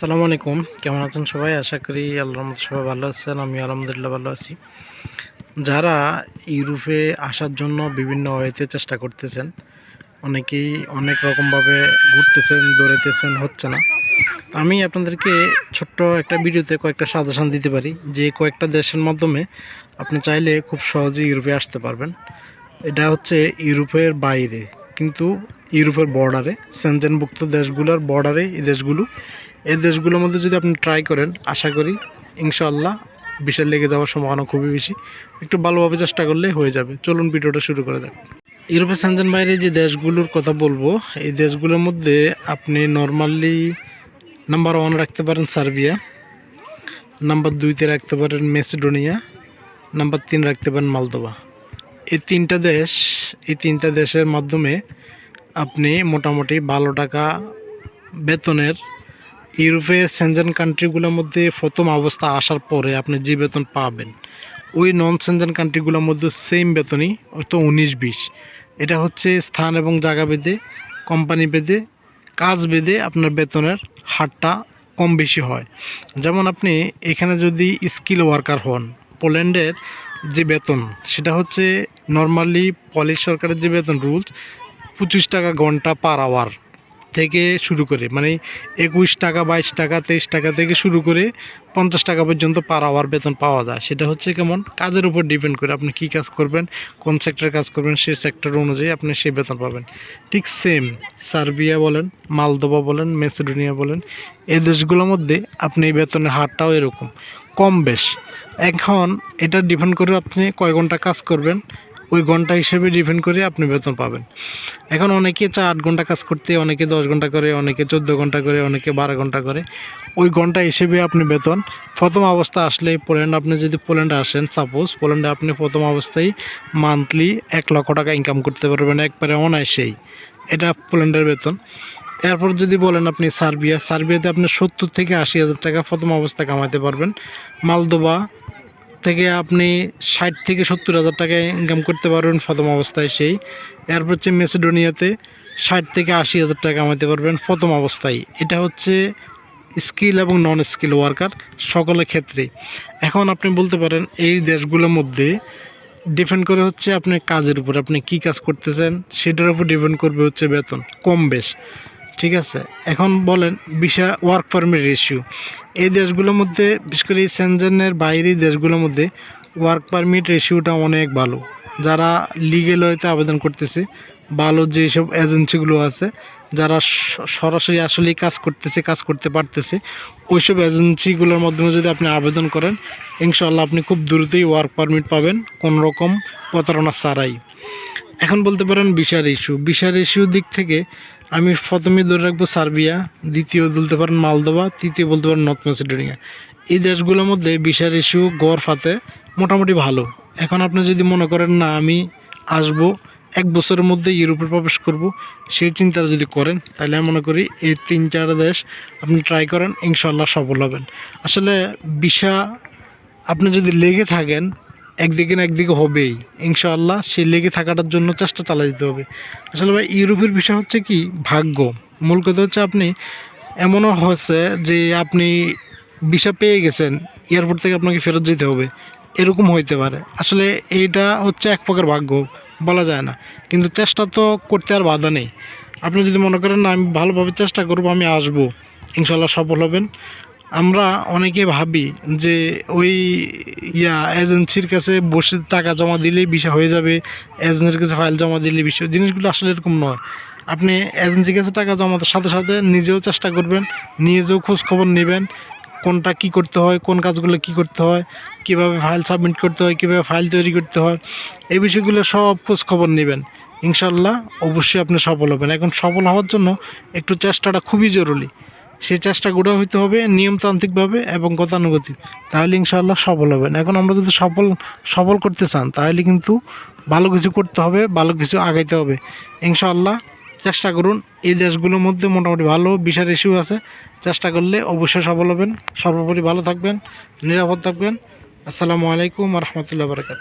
সালামু আলাইকুম। কেমন আছেন সবাই? আশা করি আল্লাহর মতো সবাই ভালো আছেন। আমি আলহামদুলিল্লাহ ভালো আছি। যারা ইউরোপে আসার জন্য বিভিন্ন ওয়েতে চেষ্টা করতেছেন, অনেকেই অনেক রকমভাবে ঘুরতেছেন, দৌড়াইতেছেন, হচ্ছে না। আমি আপনাদেরকে ছোট্ট একটা ভিডিওতে কয়েকটা সাজেশন দিতে পারি। যে কয়েকটা দেশের মাধ্যমে আপনি চাইলে খুব সহজেই ইউরোপে আসতে পারবেন। এটা হচ্ছে ইউরোপের বাইরে। কিন্তু ইউরোপের বর্ডারে সেনজেনভুক্ত দেশগুলোর বর্ডারে এই দেশগুলো। এই দেশগুলোর মধ্যে যদি আপনি ট্রাই করেন, আশা করি ইনশাআল্লাহ বিশাল লেগে যাওয়ার সম্ভাবনা খুবই বেশি। একটু ভালোভাবে চেষ্টা করলে হয়ে যাবে। চলুন ভিডিওটা শুরু করা যাক। ইউরোপের সেনজেন বাইরে যে দেশগুলোর কথা বলব, এই দেশগুলোর মধ্যে আপনি নর্মালি নাম্বার ওয়ান রাখতে পারেন সার্বিয়া নাম্বার দুইতে রাখতে পারেন মেসিডোনিয়া নাম্বার তিন রাখতে পারেন মালদোভা এই তিনটা দেশ, এই তিনটা দেশের মাধ্যমে আপনি মোটামুটি ভালো টাকা বেতনের ইউরোপে সেনজেন কান্ট্রিগুলোর মধ্যে প্রথম অবস্থা আসার পরে আপনি যে বেতন পাবেন, ওই নন সেনজেন কান্ট্রিগুলোর মধ্যে সেম বেতনই হয়তো উনিশ, বিশ। এটা হচ্ছে স্থান এবং জায়গা বেঁধে কোম্পানি বেঁধে কাজ বেঁধে আপনার বেতনের হারটা কম বেশি হয়। যেমন আপনি এখানে যদি স্কিল ওয়ার্কার হন, পোল্যান্ডের যে বেতন, সেটা হচ্ছে নর্মালি পলিশ সরকারের যে বেতন রুলস পঁচিশ টাকা ঘণ্টা পার আওয়ার থেকে শুরু করে মানে একুশ টাকা, বাইশ টাকা, তেইশ টাকা থেকে শুরু করে পঞ্চাশ টাকা পর্যন্ত পার আওয়ার বেতন পাওয়া যায়। সেটা হচ্ছে কেমন? কাজের উপর ডিপেন্ড করে আপনি কী কাজ করবেন, কোন সেক্টরে কাজ করবেন, সেই সেক্টর অনুযায়ী আপনি সেই বেতন পাবেন। ঠিক সেম সার্বিয়া বলেন মালদোভা বলেন, মেসিডোনিয়া বলেন, এই দেশগুলোর মধ্যে আপনি এই বেতনের হারটাও এরকম। কম বেশ। এখন এটা ডিপেন্ড করে আপনি কয় ঘণ্টা কাজ করবেন ওই ঘণ্টা হিসেবে ডিপেন্ড করে আপনি বেতন পাবেন। এখন অনেকে চায় আট ঘণ্টা কাজ করতে, অনেকে দশ ঘণ্টা করে, অনেকে চোদ্দ ঘণ্টা করে, অনেকে বারো ঘণ্টা করে। ওই ঘণ্টা হিসেবে আপনি বেতন। প্রথম অবস্থা আসলে পোল্যান্ড আপনি যদি পোল্যান্ডে আসেন সাপোজ পোল্যান্ডে আপনি প্রথম অবস্থায় মান্থলি এক লক্ষ টাকা ইনকাম করতে পারবেন একবারে অনায়াসেই। এটা পোল্যান্ডের বেতন। এরপর যদি বলেন আপনি সার্বিয়া, সার্বিয়াতে আপনি সত্তর থেকে আশি হাজার টাকা প্রথম অবস্থা কামাতে পারবেন। মালদোবা থেকে আপনি ষাট থেকে সত্তর হাজার টাকা ইনকাম করতে পারবেন, প্রথম অবস্থায় সেই। এরপর হচ্ছে মেসিডোনিয়াতে ষাট থেকে আশি হাজার টাকা কামাতে পারবেন, প্রথম অবস্থায়। এটা হচ্ছে স্কিল এবং নন স্কিল ওয়ার্কার সকলের ক্ষেত্রে। এখন আপনি বলতে পারেন, এই দেশগুলোর মধ্যে ডিপেন্ড করে হচ্ছে আপনি কাজের উপর, আপনি কি কাজ করতেছেন, সেটার উপর ডিপেন্ড করবে হচ্ছে বেতন, কম বেশ। ঠিক আছে। এখন বলেন বিশা ওয়ার্ক পারমিট রেশিও এই দেশগুলোর মধ্যে, বিশেষ করে সেনজেনের বাইরের দেশগুলোর মধ্যে ওয়ার্ক পারমিট রেশিওটা অনেক ভালো। যারা লিগেল হয়তো আবেদন করতেছে, ভালো যেসব এজেন্সিগুলো আছে, যারা সরাসরি আসলেই কাজ করতেছে, কাজ করতে পারতেছে, ওইসব এজেন্সিগুলোর মাধ্যমে যদি আপনি আবেদন করেন ইনশাল্লাহ আপনি খুব দ্রুতই ওয়ার্ক পারমিট পাবেন, কোনো রকম প্রতারণা ছাড়াই। এখন বলতে পারেন বিশার ইস্যু বিশার ইস্যুর দিক থেকে আমি প্রথমে ধরে রাখব সার্বিয়া, দ্বিতীয় বলতে পারেন মালদোভা তৃতীয় বলতে পারেন নর্থ মেসিডোনিয়া এই দেশগুলোর মধ্যে বিশার ইস্যু গড় ফাতে মোটামুটি ভালো। এখন আপনি যদি মনে করেন, না, আমি আসব, এক বছরের মধ্যে ইউরোপে প্রবেশ করব, সেই চিন্তা যদি করেন, তাহলে আমি মনে করি এই তিন চার দেশ আপনি ট্রাই করেন ইনশাল্লাহ সফল হবেন। আসলে বিশা আপনি যদি লেগে থাকেন একদিকে না একদিকে হবেই। ইনশাআল্লাহ সে লেগে থাকাটার জন্য চেষ্টা চালা দিতে হবে। আসলে ভাই, ইউরোপের বিষয় হচ্ছে কি? ভাগ্য। মূল কথা হচ্ছে আপনি, এমনও হচ্ছে যে আপনি ভিসা পেয়ে গেছেন এয়ারপোর্ট থেকে আপনাকে ফেরত যেতে হবে। এরকম হইতে পারে। আসলে এইটা হচ্ছে এক প্রকার ভাগ্য, বলা যায় না। কিন্তু চেষ্টা তো করতে আর বাধা নেই। আপনি যদি মনে করেন, না, আমি ভালোভাবে চেষ্টা করব, আমি আসব। ইনশাল্লাহ সফল হবেন। আমরা অনেকে ভাবি যে ওই ইয়া এজেন্সির কাছে বসে টাকা জমা দিলেই বিষয় হয়ে যাবে, এজেন্সির কাছে ফাইল জমা দিলে বিষয়। জিনিসগুলো আসলে এরকম নয়। আপনি এজেন্সির কাছে টাকা জমাতে সাথে সাথে নিজেও চেষ্টা করবেন, নিজেও খোঁজ খবর নেবেন, কোনটা কি করতে হয়, কোন কাজগুলো কি করতে হয়, কীভাবে ফাইল সাবমিট করতে হয়, কীভাবে ফাইল তৈরি করতে হয়, এই বিষয়গুলো সব খোঁজ খবর নেবেন। ইনশাল্লাহ অবশ্যই আপনি সফল হবেন। এখন সফল হওয়ার জন্য একটু চেষ্টাটা খুবই জরুরি। সেই চেষ্টাগুলো হইতে হবে নিয়মতান্ত্রিকভাবে এবং গতানুগতিক। তাহলে ইনশাআল্লাহ সফল হবেন। এখন আমরা যদি সফল সফল করতে চান, তাহলে কিন্তু ভালো কিছু করতে হবে, ভালো কিছু আগাইতে হবে। ইনশাআল্লাহ চেষ্টা করুন, এই দেশগুলোর মধ্যে মোটামুটি ভালো বিশাল ইস্যু আছে। চেষ্টা করলে অবশ্যই সফল হবেন। সর্বোপরি ভালো থাকবেন, নিরাপদ থাকবেন। আসসালামু আলাইকুম রহমতুল্লাহ বারকাত